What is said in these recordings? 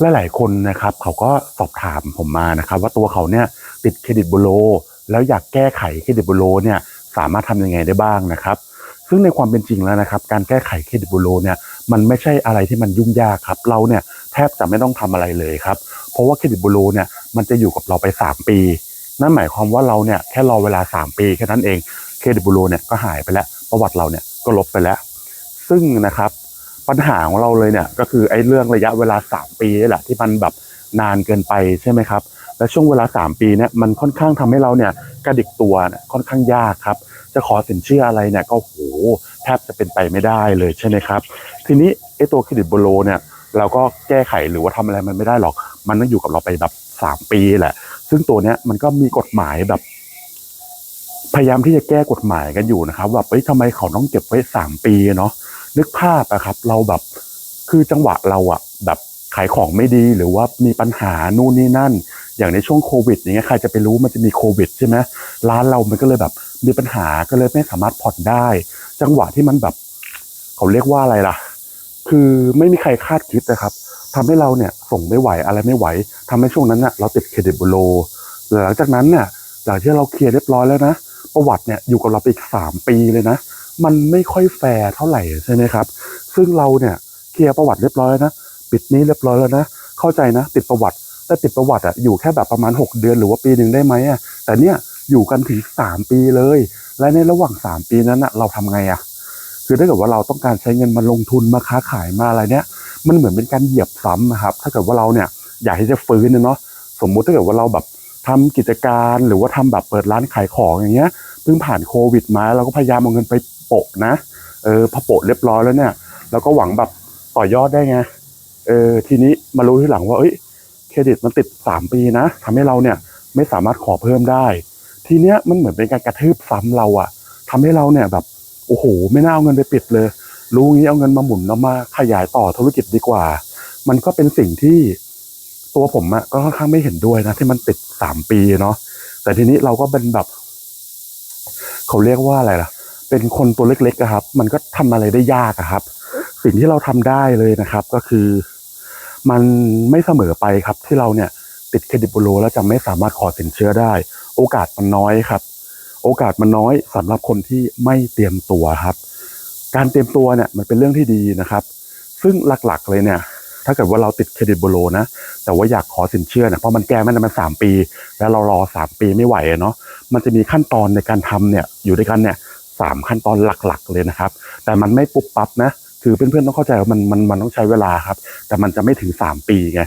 หลายๆคนนะครับเขาก็สอบถามผมมานะครับ ว่าตัวเขาเนี่ยติดเครดิตบูโรแล้วอยากแก้ไขเครดิตบูโรเนี่ยสามารถทำยังไงได้บ้างนะครับ ซึ่งในความเป็นจริงแล้วนะครับ การแก้ไขเครดิตบูโรเนี่ยมันไม่ใช่อะไรที่มันยุ่งยากครับ เราเนี่ยแทบจะไม่ต้องทำอะไรเลยครับ เพราะว่าเครดิตบูโรเนี่ยมันจะอยู่กับเราไป 3 ปี นั่นหมายความว่าเราเนี่ยแค่รอเวลา 3 ปีแค่นั้นเองเครดิตบูโรเนี่ยก็หายไปแล้วประวัติเราเนี่ยก็ลบไปแล้ว ซึ่งนะครับ ปัญหาของเราเลยเนี่ยก็คือไอ้เรื่องระยะเวลา 3 ปีนี่แหละที่มันแบบนานเกินไปใช่ไหมครับ และช่วงเวลา 3 ปีเนี่ยมันค่อนข้างทำให้เราเนี่ยกระดิกตัวค่อนข้างยากครับ จะขอสินเชื่ออะไรเนี่ยก็โหแทบจะเป็นไปไม่ได้เลยใช่ไหมครับ ทีนี้ไอ้ตัวเครดิตบูโรเนี่ยเราก็แก้ไขหรือว่าทำอะไรมันไม่ได้หรอก มันต้องอยู่กับเราไปแบบสามปีแหละ ซึ่งตัวเนี้ยมันก็มีกฎหมายแบบพยายามที่จะแก้กฎหมายกันอยู่นะครับว่าเอ้ยทำไมเขาต้องเก็บไว้สามปีเนาะ นึกภาพอะครับ เราแบบคือจังหวะเราอะแบบขายของไม่ดีหรือว่ามีปัญหานู่นนี่นั่น อย่างในช่วงโควิดอย่างเงี้ยใครจะไปรู้มันจะมีโควิดใช่ไหมร้านเรามันก็เลยแบบมีปัญหาก็เลยไม่สามารถผ่อนได้ จังหวะที่มันแบบ เขาเรียกว่าอะไรล่ะ คือไม่มีใครคาดคิดนะครับทำให้เราเนี่ยส่งไม่ไหวอะไรไม่ไหวทำให้ช่วงนั้นเน่ะเราติดเครดิตบูโรหลังจากนั้นเนี่ยหลังที่เราเคลียร์เรียบร้อยแล้วนะประวัติเนี่ยอยู่กับเราไปอีกสามปีเลยนะ มันไม่ค่อยแฟร์เท่าไหร่ใช่ไหมครับ ซึ่งเราเนี่ยเคลียร์ประวัติเรียบร้อยแล้วนะปิดนี้เรียบร้อยแล้วนะเข้าใจนะ ติดประวัติแต่ติดประวัติอะอยู่แค่แบบประมาณ 6 เดือนหรือว่าปีหนึ่งได้ไหมอะแต่เนี่ยอยู่กันถึง 3 ปีเลย และในระหว่าง 3 ปีนั้นอะเราทำไงอะคือถ้าเกิดว่าเราต้องการใช้เงินมาลงทุนมาค้าขายมาอะไรเนี่ย มันเหมือนเป็นการเหยียบซ้ำนะครับ ถ้าเกิดว่าเราเนี่ยอยากที่จะฟื้นเนี่ยเนาะสมมุติถ้าเกิดว่าเราแบบทำกิจการหรือว่าทำแบบเปิดร้านขายของอย่างเงี้ยเพิ่งผ่านโควิดมาเราก็พยายามเอาเงินไป โปะนะ เออพอโปะเรียบร้อยแล้วเนี่ยเราก็หวังแบบต่อยอดได้ไง เออทีนี้มารู้ที่หลังว่าเอ้ยเครดิตมันติดสามปีนะทำให้เราเนี่ยไม่สามารถขอเพิ่มได้ ทีเนี้ยมันเหมือนเป็นการกระทืบซ้ำเราอะทำให้เราเนี่ยแบบโอ้โห ไม่น่าเอาเงินไปปิดเลย รู้งี้เอาเงินมาหมุนแล้วมาขยายต่อธุรกิจดีกว่า มันก็เป็นสิ่งที่ตัวผมอะก็ค่อนข้างไม่เห็นด้วยนะ ที่มันติดสามปีเนาะแต่ทีนี้เราก็เป็นแบบ เขาเรียกว่าอะไรล่ะ เป็นคนตัวเล็กๆครับ มันก็ทำอะไรได้ยากครับ สิ่งที่เราทำได้เลยนะครับ ก็คือ มันไม่เสมอไปครับ ที่เราเนี่ยติดเครดิตบูโรแล้วจะไม่สามารถขอสินเชื่อได้ โอกาสมันน้อยครับ โอกาสมันน้อยสำหรับคนที่ไม่เตรียมตัวครับ การเตรียมตัวเนี่ยมันเป็นเรื่องที่ดีนะครับ ซึ่งหลักๆเลยเนี่ย ถ้าเกิดว่าเราติดเครดิตบูโรนะ แต่ว่าอยากขอสินเชื่อเนี่ยเพราะมันแก้ไม่ได้มันสามปี แล้วเรารอสามปีไม่ไหวเนาะมันจะมีขั้นตอนในการทำเนี่ยอยู่ด้วยกันเนี่ย สามขั้นตอนหลักๆ เลยนะครับ แต่มันไม่ปุ๊บปั๊บนะ คือเพื่อนๆต้องเข้าใจว่ามันมันมันต้องใช้เวลาครับ แต่มันจะไม่ถึงสามปีไง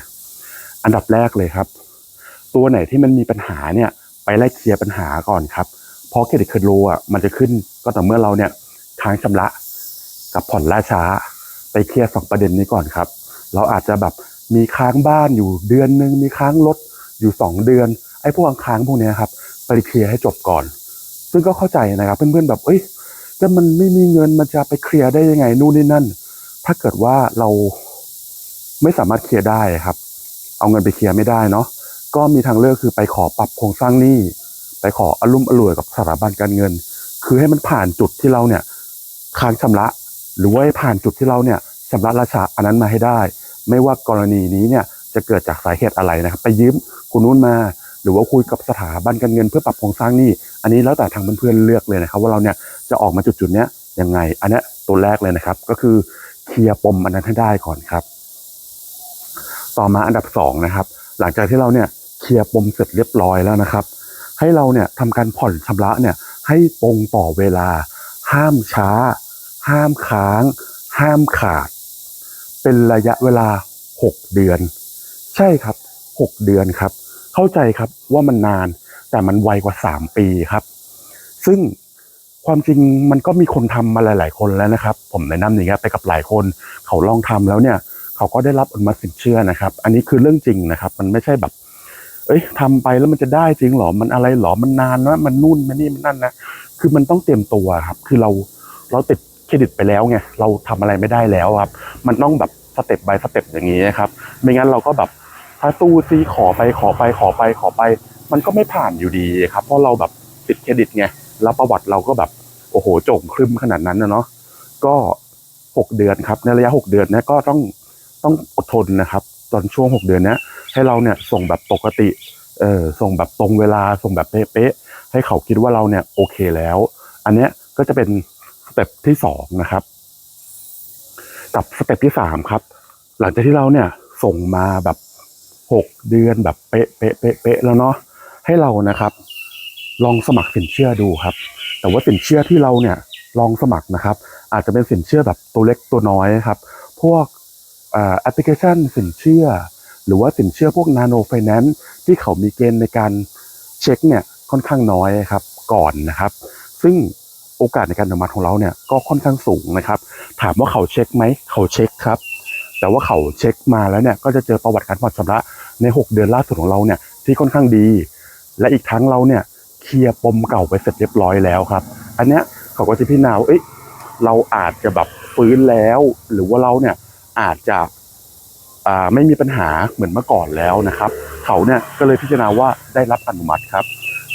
อันดับแรกเลยครับ ตัวไหนที่มันมีปัญหาเนี่ยไปไล่เคลียร์ปัญหาก่อนครับ เพราะเครดิตเครดิตโลอะมันจะขึ้นก็ต่อเมื่อเราเนี่ยค้างชำระกับผ่อนล่าช้า ไปเคลียร์สองประเด็นนี้ก่อนครับ เราอาจจะแบบมีค้างบ้านอยู่เดือนหนึ่งมีค้างรถอยู่สองเดือนไอ้พวกค้างพวกนี้ครับไปเคลียร์ให้จบก่อน ซึ่งก็เข้าใจนะครับ เพื่อนๆแบบเอ้ยแต่มันไม่มีเงินมันจะไปเคลียร์ได้ยังไงนู่นนี่นั่น ถ้าเกิดว่าเราไม่สามารถเคลียร์ได้ครับ เอาเงินไปเคลียร์ไม่ได้เนาะก็มีทางเลือกคือไปขอปรับโครงสร้างหนี้ไปขออารมณ์อร่วยกับสถาบันการเงิน คือให้มันผ่านจุดที่เราเนี่ยค้างชำระ หรือว่าให้ผ่านจุดที่เราเนี่ยชำระราชาอันนั้นมาให้ได้ ไม่ว่ากรณีนี้เนี่ยจะเกิดจากสาเหตุอะไรนะครับ ไปยืมคนนู้นมา หรือว่าคุยกับสถาบันการเงินเพื่อปรับโครงสร้างหนี้อันนี้แล้วแต่ทางเพื่อนๆเลือกเลยนะครับ ว่าเราเนี่ยจะออกมาจุดจุดๆเนี้ยยังไง อันนี้ตัวแรกเลยนะครับ ก็คือเคลียร์ปมอันนั้นให้ได้ก่อนครับ ต่อมาอันดับสองนะครับหลังจากที่เราเนี่ยเคลียร์ปมเสร็จเรียบร้อยแล้วนะครับ ให้เราเนี่ยทำการผ่อนชำระเนี่ยให้ตรงต่อเวลา ห้ามช้า ห้ามค้าง ห้ามขาด เป็นระยะเวลา 6 เดือน ใช่ครับ 6 เดือนครับ เข้าใจครับว่ามันนานแต่มันไวกว่า 3 ปีครับ ซึ่งความจริงมันก็มีคนทำมาหลาย ๆ คนแล้วนะครับ ผมแนะนำอย่างเงี้ยไปกับหลายคน เขาลองทำแล้วเนี่ย เขาก็ได้รับอนุมัติสินเชื่อนะครับ อันนี้คือเรื่องจริงนะครับ มันไม่ใช่แบบ เอ้ยทำไปแล้วมันจะได้จริงหรอ มันอะไรหรอ มันนานนะมันนู่นมันนี่มันนั่นนะ คือมันต้องเตรียมตัวครับ คือเราเราติดเครดิตไปแล้วไง เราทำอะไรไม่ได้แล้วครับ มันต้องแบบสเต็ปบายสเต็ปอย่างนี้นะครับ ไม่งั้นเราก็แบบ ถ้าตู้ซีขอไปขอไปขอไปขอไป มันก็ไม่ผ่านอยู่ดีครับ เพราะเราแบบติดเครดิตไงแล้วประวัติเราก็แบบโอ้โหโจ่งครึมขนาดนั้นนะเนาะก็หกเดือนครับ ในระยะหกเดือนเนี้ก็ต้องต้องอดทนนะครับ ตอนช่วงหกเดือนเนี้ยให้เราเนี่ยส่งแบบปกติเออส่งแบบตรงเวลาส่งแบบเป๊ะๆให้เขาคิดว่าเราเนี่ยโอเคแล้ว อันเนี้ยก็จะเป็นสเต็ปที่สองนะครับ กับสเต็ปที่สามครับ หลังจากที่เราเนี่ยส่งมาแบบ หกเดือนแบบเป๊ะเป๊ะเป๊ะเป๊ะแล้วเนาะให้เรานะครับ ลองสมัครสินเชื่อดูครับ แต่ว่าสินเชื่อที่เราเนี่ยลองสมัครนะครับ อาจจะเป็นสินเชื่อแบบตัวเล็กตัวน้อยครับ พวกแอปพลิเคชันสินเชื่อ หรือว่าสินเชื่อพวกนาโนไฟแนนซ์ที่เขามีเกณฑ์ในการเช็คเนี่ยค่อนข้างน้อยครับก่อนนะครับ ซึ่งโอกาสในการอนุมัติของเราเนี่ยก็ค่อนข้างสูงนะครับ ถามว่าเขาเช็คไหมเขาเช็คครับ แต่ว่าเขาเช็คมาแล้วเนี่ยก็จะเจอประวัติการผ่อนชำระ ใน 6 เดือนล่าสุดของเราเนี่ยที่ค่อนข้างดี และอีกทั้งเราเนี่ยเคลียร์ปมเก่าไปเสร็จเรียบร้อยแล้วครับ อันเนี้ยเขาก็จะพิจารณาวเอ้ยเราอาจจะแบบฟื้นแล้ว หรือว่าเราเนี่ยอาจจะไม่มีปัญหาเหมือนเมื่อก่อนแล้วนะครับ เขาเนี่ยก็เลยพิจารณาว่าได้รับอนุมัติครับ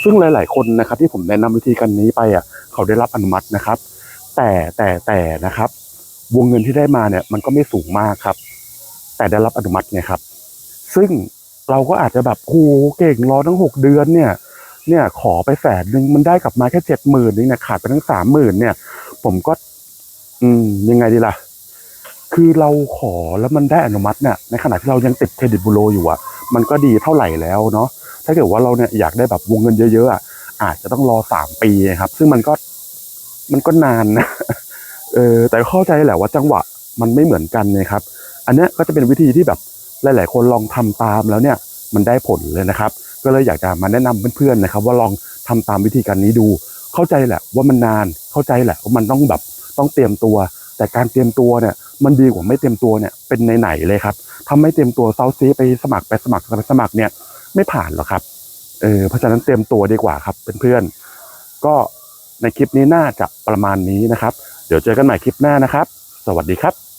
ซึ่งหลาย ๆ คนนะครับที่ผมแนะนำวิธีการนี้ไปอะเขาได้รับอนุมัตินะครับ แต่แต่แต่นะครับ วงเงินที่ได้มาเนี่ยมันก็ไม่สูงมากครับ แต่ได้รับอนุมัติไงครับ ซึ่งเราก็อาจจะแบบโอ้เก่งรอทั้งหกเดือนเนี่ย เนี่ยขอไปแสนหนึ่งมันได้กลับมาแค่เจ็ดหมื่นนี่เนี่ยขาดไปทั้งสามหมื่นเนี่ย ผมก็ อืมยังไงดีล่ะ คือเราขอแล้วมันได้อนุมัติเนี่ยในขณะที่เรายังติดเครดิตบูโรอยู่อะ มันก็ดีเท่าไหร่แล้วเนาะถ้าเกิดว่าเราเนี่ยอยากได้แบบวงเงินเยอะๆอะอาจจะต้องรอสามปีครับ ซึ่งมันก็มันก็นานนะเออแต่เข้าใจแหละว่าจังหวะมันไม่เหมือนกันนะครับ อันนี้ก็จะเป็นวิธีที่แบบ หลาย ๆ คนลองทำตามแล้วเนี่ยมันได้ผลเลยนะครับ ก็เลยอยากจะมาแนะนำเพื่อนๆนะครับ ว่าลองทำตามวิธีการนี้ดู เข้าใจแหละว่ามันนานเข้าใจแหละว่ามันต้องแบบต้องเตรียมตัว แต่การเตรียมตัวเนี่ยมันดีกว่าไม่เตรียมตัวเนี่ยเป็นไหนๆเลยครับถ้าไม่เตรียมตัวเซาซีไปสมัครไปสมัครไปสมัครเนี่ยไม่ผ่านหรอกครับเออเพราะฉะนั้นเตรียมตัวดีกว่าครับเพื่อนๆก็ในคลิปนี้น่าจะประมาณนี้นะครับ เดี๋ยวเจอกันใหม่คลิปหน้านะครับ สวัสดีครับ